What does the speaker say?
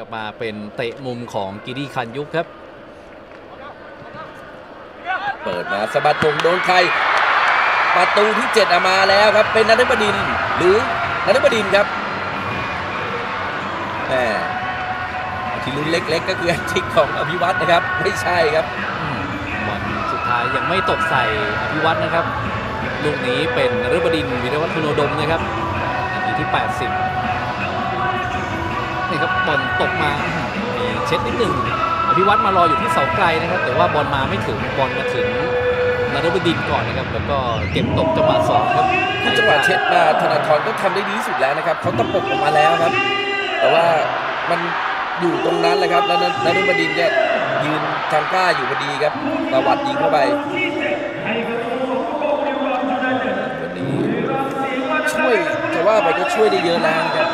ลับมาเป็นเตะมุมของกิดีคันยุคครับ เปิดมาสะบัดมงโดนใคร ประตูที่เจ็ดอะมาแล้วครับ เป็นนันทบดินทร์หรือนันทบดินทร์ครับแหมที่ลุ้นเล็ก ๆ ก็คือแอตทริกของอภิวัตนะครับ ไม่ใช่ครับอืมบอลสุดท้ายยังไม่ตกใส่อภิวัตนะครับ ลูกนี้เป็นนฤบดินทร์วิรวัฒโนดมนะครับนาทีที่ 80 นี่ครับบอลตกมามีเช็ดนิดหนึ่งอภิวัตมารออยู่ที่เสาไกลนะครับ แต่ว่าบอลมาไม่ถึงบอลมาถึงนฤบดินก่อนนะครับ แล้วก็เก็บตกจังหวะสองครับคือจังหวะเช็ดมาธนาธรก็ทำได้ดีที่สุดแล้วนะครับเขาตะปบออกมาแล้วครับ แต่ว่ามันอยู่ตรงนั้นแหละครับแล้วนนฤบดินก็ยืนทำกล้าอยู่พอดีครับตวัดยิงเข้าไปช่วยจะว่าไปก็ช่วยได้เยอะแล้วครับ